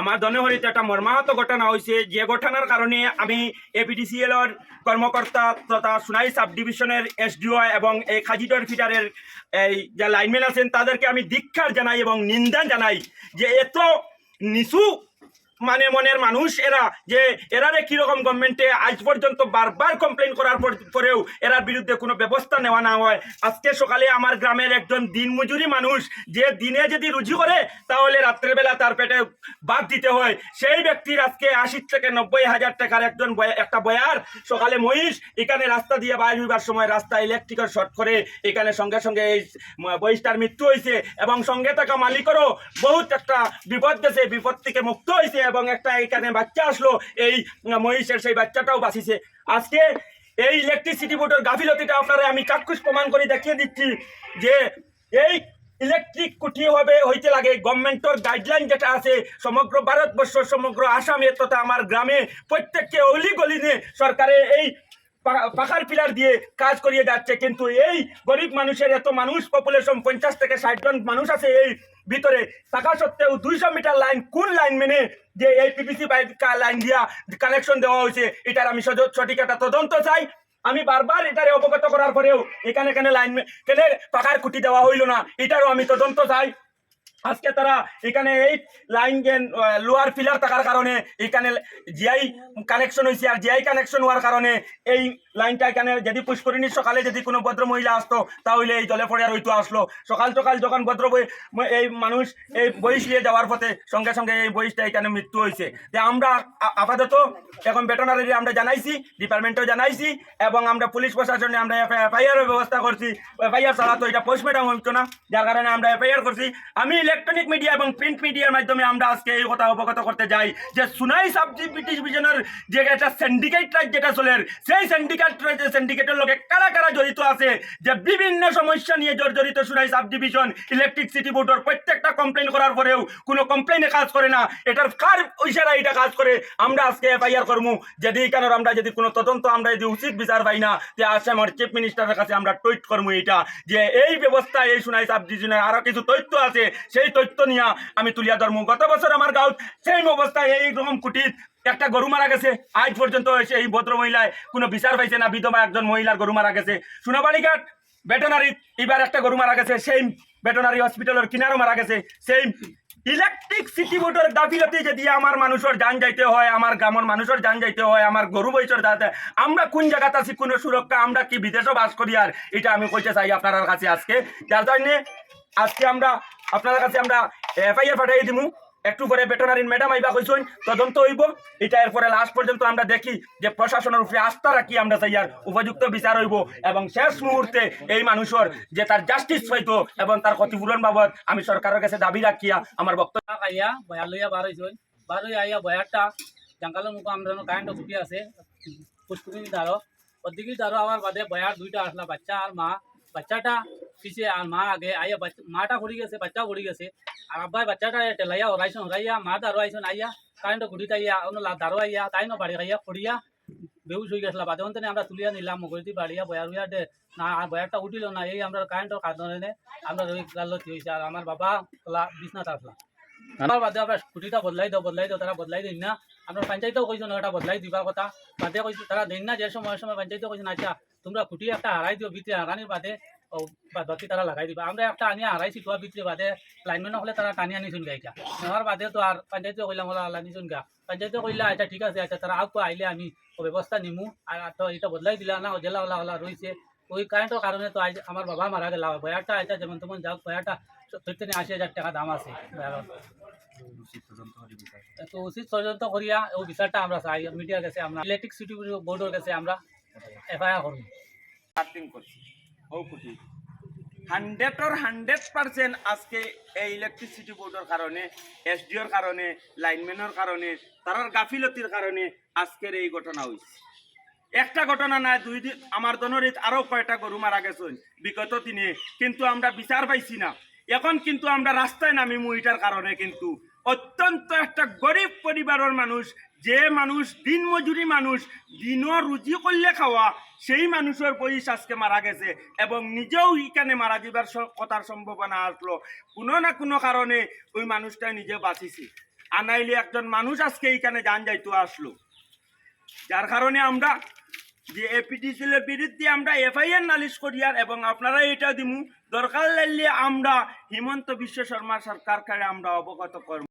আমার দনহরিতে একটা মর্মাহত ঘটনা হয়েছে যে ঘটনার কারণে আমি এপিডিসিএল এর কর্মকর্তা তথা সুনাই সাব ডিভিশনের এসডিও এবং এই খাজিটর ফিটারের এই যা লাইনম্যান আছেন, তাদেরকে আমি দীক্ষার জানাই এবং নিন্দা জানাই যে এত নিচু মানে মনের মানুষ এরা, যে এরারে কীরকম গভর্নমেন্টে আজ পর্যন্ত বারবার কমপ্লেন করার পর- পরেও এরার বিরুদ্ধে কোনো ব্যবস্থা নেওয়া না হয়। আজকে সকালে আমার গ্রামের একজন দিনমজুরি মানুষ, যে দিনে যদি রুজি করে, তাহলে রাত্রেবেলা তার পেটে বাদ দিতে হয়। সেই ব্যক্তির আজকে আশি থেকে নব্বই হাজার টাকার একজন একটা বয়ার, সকালে মহিষ, এখানে রাস্তা দিয়ে বাইর হইবার সময় রাস্তা ইলেকট্রিকের শর্ট করে এখানে সঙ্গে সঙ্গে এই বহিষ্টার মৃত্যু হয়েছে এবং সঙ্গে থাকা মালিকেরও বহুত একটা বিপদ গেছে। বিপদ থেকে মুক্ত হয়েছে এবং একটা এখানে বাচ্চা আসলো, এই মহিষের সেই বাচ্চাটাও বাঁচিছে। আজকে এই ইলেকট্রিসিটি বোর্ডের গাফিলতিটা আপনারা, আমি চাক্ষুষ প্রমাণ করে দেখিয়ে দিচ্ছি যে এই ইলেকট্রিক কুটি হবে, হইতে লাগে গভর্নমেন্টের গাইডলাইন যেটা আছে, সমগ্র ভারতবর্ষ, সমগ্র আসামে তথা আমার গ্রামে প্রত্যেককে অলি গলিনে সরকারে এই পাখার পিলার দিয়ে কাজ করিয়ে যাচ্ছে, কিন্তু এই গরিব মানুষের এত মানুষ পপুলেশন পঞ্চাশ থেকে ষাট জন মানুষ আছে এই ভিতরে, থাকা সত্ত্বেও দুইশো মিটার লাইন কোন লাইন মেনে যে এই পিপিসি পাইপ লাইন দিয়া কানেকশন দেওয়া হয়েছে, এটার আমি সঠিক একটা তদন্ত চাই। আমি বারবার এটারে অবগত করার পরেও এখানে কেন লাইন কেন পাখার খুঁটি দেওয়া হইল না, এটারও আমি তদন্ত চাই। আজকে তারা এখানে এই লাইন লোয়ার ফিলার থাকার কারণে এখানে জিআই কানেকশন হয়েছে আর জিআই কানেকশন হওয়ার কারণে এই লাইনটা এখানে যদি পুষ্করিণীর সকালে যদি কোনো ভদ্র মহিলা আসতো, তাহলে এই জলে পড়ে হইতো আসলো। সকাল সকাল যখন ভদ্র এই মানুষ এই বইস নিয়ে যাওয়ার পথে সঙ্গে সঙ্গে এই বইসটা এখানে মৃত্যু হয়েছে যে আমরা আপাতত এখন ভেটেনারি আমরা জানাইছি ডিপার্টমেন্টেও জানাইছি, এবং আমরা পুলিশ প্রশাসনে আমরা এফআইআর ব্যবস্থা করছি। এফআইআর ছাড়া তো এটা পোস্টমর্টম হইতো না, যার কারণে আমরা এফআইআর করছি। আমি ইলেকট্রনিক মিডিয়া এবং প্রিন্ট মিডিয়ার মাধ্যমে আমরা আজকে এই কথা অবগত করতে যাই যে সুনাই সাব ডিভিশনের যে একটা সিন্ডিকেট রাইট যেটা চলে সেই সিন্ডিকেট সিন্ডিকেটের লোকে কারা কারা জড়িত আছে? যে বিভিন্ন সমস্যা নিয়ে জর্জরিত Sonai sub division electricity বোর্ডের প্রত্যেকটা কমপ্লেন করার পরেও কোনো কমপ্লেনে কাজ করে না। এটার কার ইশারা এটা কাজ করে? আমরা আজকে এফআইআর করব যদি এখানে আমরা যদি কোনো তদন্ত আমরা যদি উচিত বিচার পাই না, যে আসামের চিফ মিনিস্টারের কাছে আমরা টুইট করব এটা যে এই ব্যবস্থা এই সুনাই সাব ডিভিশনের আরও কিছু তথ্য আছে সেই তথ্য নিয়ে আমি তুলিয়া ধর্ম। গত বছর আমার গাঁত সেই অবস্থায় এই রকম কুটির একটা গরু মারা গেছে। আজ পর্যন্ত এসে এই ভদ্র মহিলায় কোনো বিচার পাইছে না, বিধবা একজন মহিলার গরু মারা গেছে। সোনাবাড়িঘাট ভেটেনারি এবার একটা গরু মারা গেছে। সেই ভেটেনারি হসপিটালের কিনারও মারা গেছে। সেই ইলেকট্রিক সিটি বোর্ডের গাফিলতি যদি আমার মানুষের যান যাইতে হয় আমার গ্রামের মানুষের যান যাইতে হয় আমার গরু বৈশর যাতে আমরা কোন জায়গাতে আছি, কোনো সুরক্ষা আমরা কি বিদেশও বাস করি আর, এটা আমি কইতে চাই আপনার কাছে আজকে। যার জন্যে আজকে আমরা আপনার কাছে আমরা এফআইআর পাঠাই দিমু। একটু পরে ভেটেনারির ম্যাডাম আইবা কইছেন তদন্ত হইব। এটা এরপরে লাস্ট পর্যন্ত আমরা দেখি যে প্রশাসনের উপরে আস্থা রাখি আমরা চাই, আর উপযুক্ত বিচার হইব। এবং শেষ মুহূর্তে এই মানুষের যে তার জাস্টিস পাইতো এবং তার ক্ষতিপূরণ বাবদ আমি সরকারের কাছে দাবি রাখিয়া আমার বক্তব্য আইয়া বয়ার লইয়া বার হয়েছিল বার হয়ে আইয়া বয়ারটা জঙ্গলের মুখ আমরা কারেন্ট ছুটি আছে। পুষ্করিণী দ্বারো ওদিকে দ্বারো আমার বাদে বয়ার দুইটা আসলা, বাচ্চা আর মা। বাচ্চাটা পিছে আর মা আগে আইয়া বাচ্চা, মাটা ঘুরি গেছে, বাচ্চাও ঘুরি গেছে। আর আব্বাই বাচ্চাটা টেলাইয়া হরাইছন হরাইয়া মা দারো আইছন, আইয়া কারেন্ট ঘুরিতে আইয়া, অন্য দারো আইয়া তাই ন বাড়ি খাইয়া ফড়িয়া বেউস হয়ে গেছিল। বাদে অন্তনে আমরা তুলিয়া নিলাম মগরিটি বাড়িয়া বয়ার হইয়া না বয়ারটা উঠিল না, এই আমরা কারেন্টের কারণে আমরা রই গাল্লতি হয়েছে আর আমার বাবা তোলা বিছনাথ আসলা। আমার বাদে আমরা স্কুটিটা বদলাই দাও বদলাই দাও, তারা বদলাই দিন না। আমরা পঞ্চায়েতেও কইছো না এটা বদলাই দিবার কথা। বাদে কইছো, তারা দিন না যে সময় সময় পঞ্চায়েতে কইছো, না আচ্ছা তোমরা খুঁটি একটা হারাই দিও ভিতরে হারানির বাদে ও বাদবাকি তারা লাগাই দিবা আমরা একটা আনি হারাইছি তোয়া ভিতরে বাদে লাইনম্যান হলে তারা টানি আনিছুন গা এটা নেওয়ার বাদে তো আর পঞ্চায়েতে কইলাম ওরা আনিছুন গা পঞ্চায়েতে কইলা আচ্ছা ঠিক আছে আচ্ছা তারা আগ আইলে আমি ও ব্যবস্থা নিমু আর তো এটা বদলাই দিলা না ও জেলা ওলা ওলা রয়েছে ওই কারেন্টের কারণে তো আজ আমার বাবা মারা গেল বয়ারটা আচ্ছা যেমন তেমন যাও বয়ারটা সত্তর থেকে আশি হাজার টাকা দাম আছে বয়ারর। তো উচিত তদন্ত করিয়া ও বিচারটা আমরা চাই মিডিয়ার কাছে আমরা ইলেকট্রিক সিটি বোর্ডের কাছে আমরা এফআইআর করব কাটিং করছি ও কুটি। হান্ড্রেডর হান্ড্রেড পার্সেন্ট আজকে এই ইলেকট্রিসিটি বোর্ডের কারণে এসডিওর কারণে লাইনম্যানের কারণে তারার গাফিলতির কারণে আজকের এই ঘটনা হয়েছে একটা ঘটনা না দুই দিন আমার দনরিত আরও কয়টা গরু মারা গেছেন বিগত দিনে। কিন্তু আমরা বিচার পাইছি না। এখন কিন্তু আমরা রাস্তায় নামি মুইটার কারণে কিন্তু অত্যন্ত একটা গরিব পরিবারের মানুষ, যে মানুষ দিন মজুরি মানুষ দিনও রুজি করলে খাওয়া সেই মানুষের বয়স আজকে মারা গেছে এবং নিজেও এখানে মারা যাবার কথার সম্ভাবনা আসলো কোনো না কোনো কারণে ওই মানুষটা নিজে বাঁচিছে। আনাইলে একজন মানুষ আজকে এইখানে যান যাইতো আসলো যার কারণে আমরা যে এপিটিসিলের বিরুদ্ধে আমরা এফআইআর নালিশ করিয়ার এবং আপনারা এটা দিমু দরকার লাগলে আমরা হিমন্ত বিশ্ব শর্মা সরকারকে আমরা অবগত করব